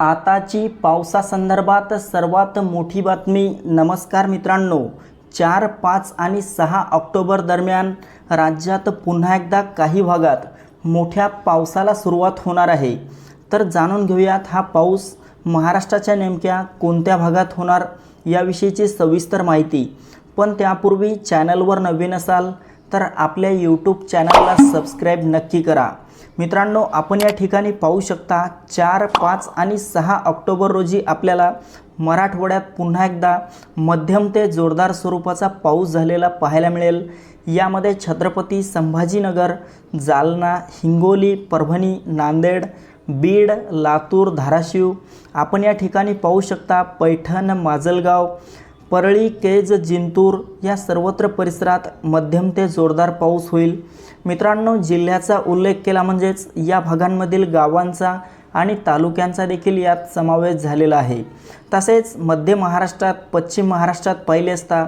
आताची पावसासंदर्भात सर्वात मोठी बातमी. नमस्कार मित्रांनो. चार पाच आणि सहा ऑक्टोबर दरम्यान राज्यात पुन्हा एकदा काही भागात मोठ्या पावसाला सुरुवात होणार आहे. तर जाणून घेऊयात हा पाऊस महाराष्ट्राच्या नेमक्या कोणत्या भागात होणार याविषयीची सविस्तर माहिती. पण त्यापूर्वी चॅनलवर नवीन असाल तर आपल्या यूट्यूब चॅनलला सबस्क्राईब नक्की करा. मित्रांनो आपण या ठिकाणी पाहू शकता चार पाच आणि सहा ऑक्टोबर रोजी आपल्याला मराठवाड्यात पुन्हा एकदा मध्यम ते जोरदार स्वरूपाचा पाऊस झालेला पाहायला मिळेल. यामध्ये छत्रपती संभाजीनगर जालना हिंगोली परभणी नांदेड बीड लातूर धाराशिव. आपण या ठिकाणी पाहू शकता पैठण माजलगाव परळी केज जिंतूर या सर्वत्र परिसरात मध्यम ते जोरदार पाऊस होईल. मित्रांनो जिल्ह्याचा उल्लेख केला म्हणजेच या भागांमधील गावांचा आणि तालुक्यांचा देखील यात समावेश झालेला आहे. तसेच मध्य महाराष्ट्रात पश्चिम महाराष्ट्रात पाहिले असता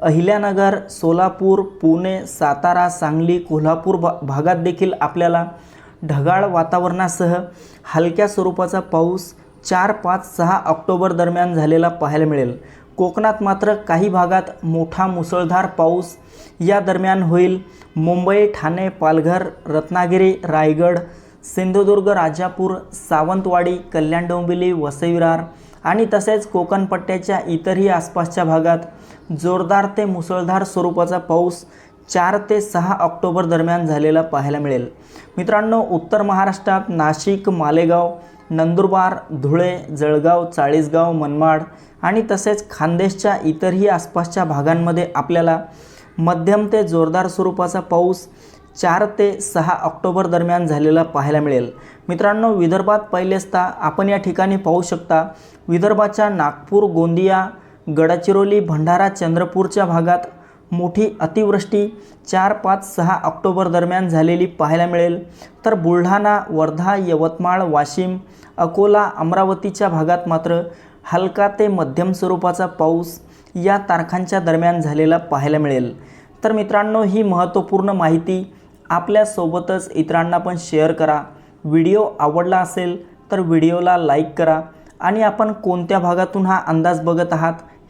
अहिल्यानगर सोलापूर पुणे सातारा सांगली कोल्हापूर भा भागात देखील आपल्याला ढगाळ वातावरणासह हलक्या स्वरूपाचा पाऊस चार पाच सहा ऑक्टोबर दरम्यान झालेला पाहायला मिळेल. कोकणात मात्र काही भागात मोठा मुसळधार पाऊस. या दरम्यान होईल मुंबई ठाणे पालघर रत्नागिरी रायगड सिंधुदुर्ग राजापूर सावंतवाडी कल्याण डोंबिवली वसईविरार आणि तसेच कोकणपट्ट्याच्या इतरही आसपासच्या भागात जोरदार ते मुसळधार स्वरूपाचा पाऊस चार ते सहा ऑक्टोबर दरम्यान झालेला पाहायला मिळेल. मित्रांनो उत्तर महाराष्ट्रात नाशिक मालेगाव नंदुरबार धुळे जळगाव चाळीसगाव मनमाड आणि तसेच खानदेशच्या इतरही आसपासच्या भागांमध्ये आपल्याला मध्यम ते जोरदार स्वरूपाचा पाऊस चार ते सहा ऑक्टोबर दरम्यान झालेला पाहायला मिळेल. मित्रांनो विदर्भात पहिले असता आपण या ठिकाणी पाहू शकता विदर्भाच्या नागपूर गोंदिया गडचिरोली भंडारा चंद्रपूरच्या भागात मोठी अतिवृष्टी चार पाच सहा ऑक्टोबर दरम्यान झालेली पाहायला मिळेल. तर बुलढाणा वर्धा यवतमाळ वाशिम अकोला अमरावतीच्या भागात मात्र हलका ते मध्यम स्वरूपाचा पाऊस या तारखांच्या दरम्यान झालेला पाहायला मिळेल. तर मित्रांनो ही महत्त्वपूर्ण माहिती आपल्यासोबतच इतरांना पण शेअर करा. व्हिडिओ आवडला असेल तर व्हिडिओला लाईक करा आणि आपण कोणत्या भागातून हा अंदाज बघत आहात